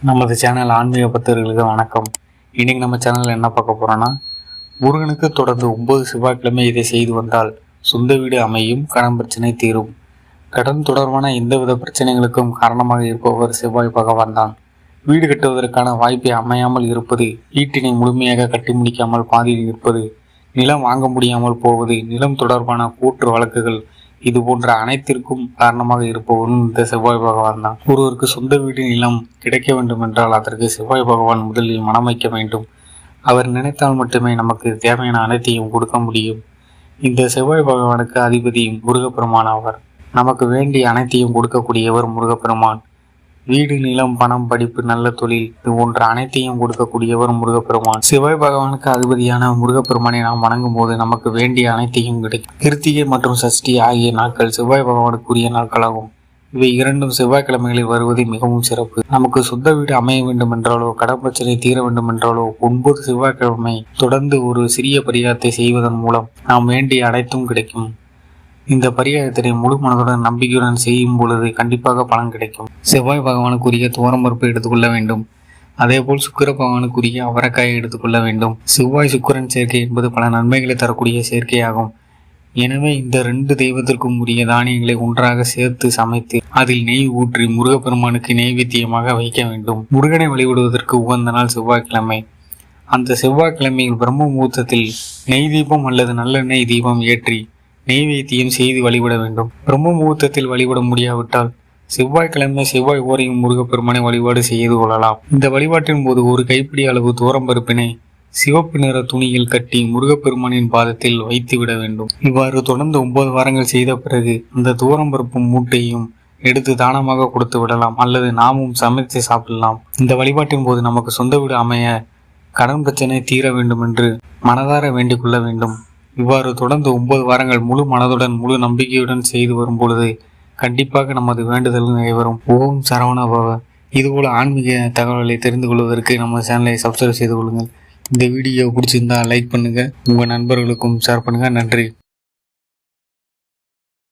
நமது சேனல் ஆன்மீக பக்தர்களுக்கு வணக்கம். இன்னைக்கு நம்ம சேனலில் என்ன பார்க்க போறோம்னா முருகனுக்கு தொடர்ந்து ஒன்பது செவ்வாய்க்கிழமை இதை செய்து வந்தால் சொந்த வீடு அமையும் கடன் பிரச்சனை தீரும். கடன் தொடர்பான எந்தவித பிரச்சனைகளுக்கும் காரணமாக இருப்பவர் செவ்வாய் பகவான் தான். வீடு கட்டுவதற்கான வாய்ப்பை அமையாமல் இருப்பது வீட்டினை முழுமையாக கட்டி முடிக்காமல் பாதியில் இருப்பது நிலம் வாங்க முடியாமல் போவது நிலம் தொடர்பான கூற்று வழக்குகள் இது போன்ற அனைத்திற்கும் காரணமாக இருப்பவரும் இந்த செவ்வாய் பகவான் தான். ஒருவருக்கு சொந்த வீடு நிலம் கிடைக்க வேண்டும் என்றால் அதற்கு செவ்வாய் பகவான் முதலில் மனம் வைக்க வேண்டும். அவர் நினைத்தால் மட்டுமே நமக்கு தேவையான அனைத்தையும் கொடுக்க முடியும். இந்த செவ்வாய் பகவானுக்கு அதிபதி முருகப்பெருமான் ஆவார். நமக்கு வேண்டிய அனைத்தையும் கொடுக்கக்கூடியவர் முருகப்பெருமான். வீடு நிலம் பணம் படிப்பு நல்ல தொழில் இது போன்ற அனைத்தையும் கொடுக்கக்கூடியவர் முருகப்பெருமான். சிவாய் பகவானுக்கு அதிபதியான முருகப்பெருமானை நாம் வணங்கும் போது நமக்கு வேண்டிய அனைத்தையும் கிடைக்கும். கிருத்திகை மற்றும் சஷ்டி ஆகிய நாட்கள் சிவாய் பகவானுக்குரிய நாட்களாகும். இவை இரண்டும் செவ்வாய்க்கிழமைகளில் வருவது மிகவும் சிறப்பு. நமக்கு சொந்த வீடு அமைய வேண்டும் என்றாலோ கடன் பிரச்சனை தீர வேண்டும் என்றாலோ ஒன்பது செவ்வாய்க்கிழமை தொடர்ந்து ஒரு சிறிய பரிகாரத்தை செய்வதன் மூலம் நாம் வேண்டிய அனைத்தும் கிடைக்கும். இந்த பரிகாரத்தினை முழு மனதுடன் நம்பிக்கையுடன் செய்யும் பொழுது கண்டிப்பாக பலன் கிடைக்கும். செவ்வாய் பகவானுக்குரிய துவரம்பருப்பு எடுத்துக்கொள்ள வேண்டும். அதேபோல் சுக்கிர பகவானுக்குரிய அவரைக்காயை எடுத்துக்கொள்ள வேண்டும். செவ்வாய் சுக்கிரன் சேர்க்கை என்பது பல நன்மைகளை தரக்கூடிய சேர்க்கையாகும். எனவே இந்த ரெண்டு தெய்வத்திற்கும் உரிய தானியங்களை ஒன்றாக சேர்த்து சமைத்து அதில் நெய் ஊற்றி முருகப்பெருமானுக்கு நெய்வேத்தியமாக வைக்க வேண்டும். முருகனை வழிபடுவதற்கு உகந்த நாள் செவ்வாய்க்கிழமை. அந்த செவ்வாய்க்கிழமையில் பிரம்ம முகூர்த்தத்தில் நெய் தீபம் அல்லது நல்லெண்ணெய் தீபம் ஏற்றி நெய்வேத்தியம் செய்து வழிபட வேண்டும். பிரம்ம முகூர்த்தத்தில் வழிபட முடியாவிட்டால் செவ்வாய்க்கிழமை செவ்வாய் ஓரையும் முருகப்பெருமானை வழிபாடு செய்து கொள்ளலாம். இந்த வழிபாட்டின் போது ஒரு கைப்பிடி அளவு தூரம் பருப்பினை சிவப்பு நிற துணியில் கட்டி முருகப்பெருமானின் பாதத்தில் வைத்து விட வேண்டும். இவ்வாறு தொடர்ந்து ஒன்பது வாரங்கள் செய்த பிறகு அந்த தூரம் பருப்பும் மூட்டையும் எடுத்து தானமாக கொடுத்து விடலாம். அல்லது நாமும் சமைத்து சாப்பிடலாம். இந்த வழிபாட்டின் போது நமக்கு சொந்த வீடு அமைய கடன் பிரச்சனை தீர வேண்டும் என்று மனதார வேண்டிக் கொள்ள வேண்டும். இவ்வாறு தொடர்ந்து ஒன்பது வாரங்கள் முழு மனதுடன் முழு நம்பிக்கையுடன் செய்து வரும் பொழுது கண்டிப்பாக நமது வேண்டுதல் நிறைவேறும். ஓம் சரவண பவ. இதுபோல் ஆன்மீக தகவல்களை தெரிந்து கொள்வதற்கு நம்ம சேனலை சப்ஸ்கிரைப் செய்து கொள்ளுங்கள். இந்த வீடியோ பிடிச்சிருந்தா லைக் பண்ணுங்கள் உங்கள் நண்பர்களுக்கும் ஷேர் பண்ணுங்கள் நன்றி.